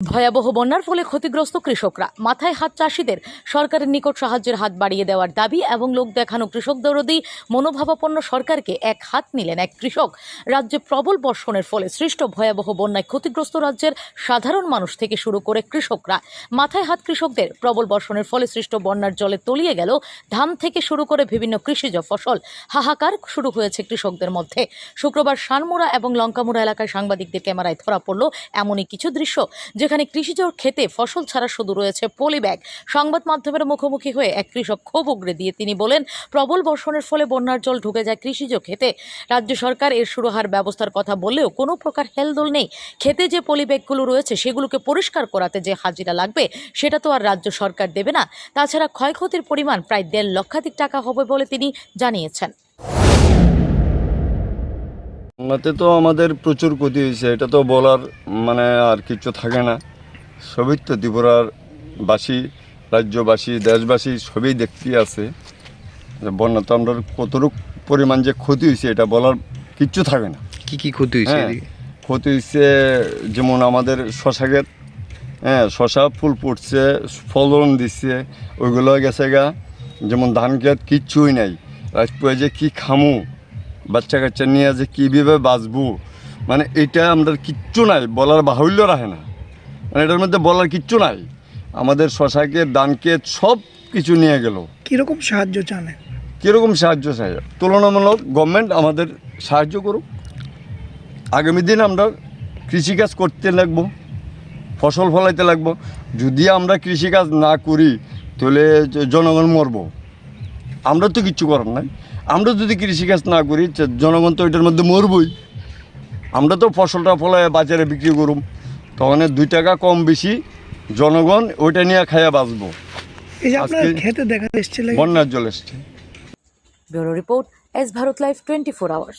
ভয়াবহ বন্যার ফলে ক্ষতিগ্রস্ত কৃষকরা। মাথায় হাত চাষিদের। সরকারের নিকট সাহায্যের হাত বাড়িয়ে দেওয়ার দাবি এবং লোক দেখানো কৃষক দরদি মনোভাবাপন্ন সরকারকে এক হাত নিলেন এক কৃষক। রাজ্যে প্রবল বর্ষণের ফলে সৃষ্ট ভয়াবহ বন্যায় ক্ষতিগ্রস্ত রাজ্যের সাধারণ মানুষ থেকে শুরু করে কৃষকরা। মাথায় হাত কৃষকদের। প্রবল বর্ষণের ফলে সৃষ্ট বন্যার জলে তলিয়ে গেল ধান থেকে শুরু করে বিভিন্ন কৃষিজ ফসল। হাহাকার শুরু হয়েছে কৃষকদের মধ্যে। শুক্রবার শানমুড়া এবং লঙ্কামুড়া এলাকায় সাংবাদিকদের ক্যামেরায় ধরা পড়ল এমনই কিছু দৃশ্য যেখানে কৃষিজ খেতে ফসল ছাড়া শুধু রয়েছে পলি ব্যাগ সংবাদ মাধ্যমের মুখোমুখি হয়ে এক কৃষক ক্ষোভ উগড়ে দিয়ে তিনি বলেন, প্রবল বর্ষণের ফলে বন্যার জল ঢুকে যায় কৃষিজ খেতে রাজ্য সরকার এর সুরহার ব্যবস্থার কথা বললেও কোনো প্রকার হেলদোল নেই। খেতে যে পলি ব্যাগগুলো রয়েছে সেগুলোকে পরিষ্কার করাতে যে হাজিরা লাগবে, সেটা তো আর রাজ্য সরকার দেবে না। তাছাড়া ক্ষয়ক্ষতির পরিমাণ প্রায় দেড় লক্ষাধিক টাকা হবে বলে তিনি জানিয়েছেন। বাংলাতে তো আমাদের প্রচুর ক্ষতি হয়েছে এটা তো বলার মানে আর কিছু থাকে না। সবই তো ত্রিপুরার বাসী রাজ্যবাসী দেশবাসী সবই দেখতে আছে। যে বন্যা তো আমরা কতটুক পরিমাণ যে ক্ষতি হয়েছে এটা বলার কিচ্ছু থাকে না। কি কি ক্ষতি হয়েছে হ্যাঁ ক্ষতি হয়েছে যেমন আমাদের শশা ক্ষেত। হ্যাঁ শশা ফুল ফুটছে ফলন দিচ্ছে ওইগুলো গেছে গা। যেমন ধান ক্ষেত কিচ্ছুই নাই। রাজপুরে যে কী খামু বাচ্চা কাচ্চা নিয়ে যে কীভাবে বাঁচবো? মানে এটা আমরা কিচ্ছু নাই বলার বাহুল্য রাখে না। মানে এটার মধ্যে বলার কিচ্ছু নাই। আমাদের শশাকে দানকে সব কিছু নিয়ে গেল। কীরকম সাহায্য চান? কীরকম সাহায্য চাই? তুলনামূলক গভর্নমেন্ট আমাদের সাহায্য করুক। আগামী দিন আমরা কৃষিকাজ করতে লাগবো ফসল ফলাইতে লাগবো। যদি আমরা কৃষিকাজ না করি তাহলে জনগণ মরব। আমরা তো কিচ্ছু করার নাই। আমরা যদি কৃষিকাজ না করি জনগণ তো এটার মধ্যে মরবই। আমরা তো ফসলটা ফলে বাজারে বিক্রি করুম। তখন দুই টাকা কম বেশি জনগণ ওইটা নিয়ে খাইয়া বাঁচবো। এই যে আপনার আজকে- খেতে দেখা বন্যার জল এসছে। Bureau report S Bharat life twenty four hours.